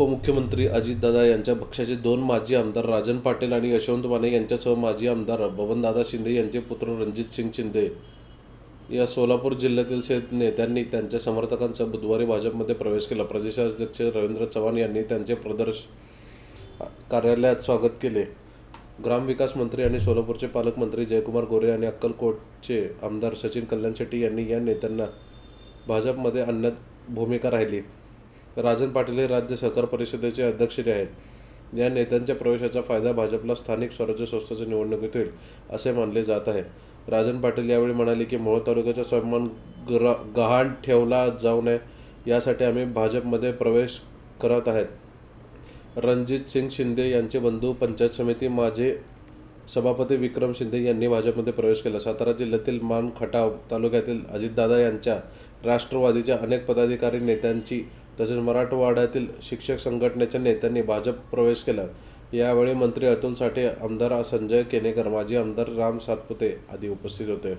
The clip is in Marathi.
उपमुख्यमंत्री अजितदादा यांच्या पक्षाचे दोन माजी आमदार राजन पाटील आणि यशवंत माने यांच्यासह माजी आमदार बबनदादा शिंदे यांचे पुत्र रणजित सिंग शिंदे. या सोलापूर जिल्ह्यातील शेत नेत्यांनी त्यांच्या समर्थकांचा बुधवारी भाजपमध्ये प्रवेश केला. प्रदेशाध्यक्ष रवींद्र चव्हाण यांनी त्यांचे प्रदर्श कार्यालयात स्वागत केले. ग्रामविकास मंत्री आणि सोलापूरचे पालकमंत्री जयकुमार गोरे आणि अक्कलकोटचे आमदार सचिन कल्याण शेट्टी यांनी या नेत्यांना भाजपमध्ये आणण्यात भूमिका राहिली. राजन पाटील हे राज्य सहकार परिषदेचे अध्यक्ष आहेत. या नेत्यांच्या प्रवेशाचा फायदा भाजपला स्थानिक स्वराज्य संस्थेच्या निवडणुकीत होईल असे मानले जात आहे. राजन पाटील यावेळी म्हणाले की मोहोळ तालुक्याचा स्वाभिमान ग्र गहाण ठेवला जाऊ नये यासाठी आम्ही भाजपमध्ये प्रवेश करत आहेत. रणजित सिंग शिंदे यांचे बंधू पंचायत समिती माझे सभापती विक्रम शिंदे यांनी भाजपमध्ये प्रवेश केला. सातारा जिल्ह्यातील मान खटाव तालुक्यातील अजितदादा यांच्या राष्ट्रवादीच्या अनेक पदाधिकारी नेत्यांची तसेच मराठवाड्यातील शिक्षक संघटनेच्या नेत्यांनी भाजप प्रवेश केला. यावेळी मंत्री अतुल साठे आमदार संजय केनेकर माजी आमदार राम सातपुते आदी उपस्थित होते.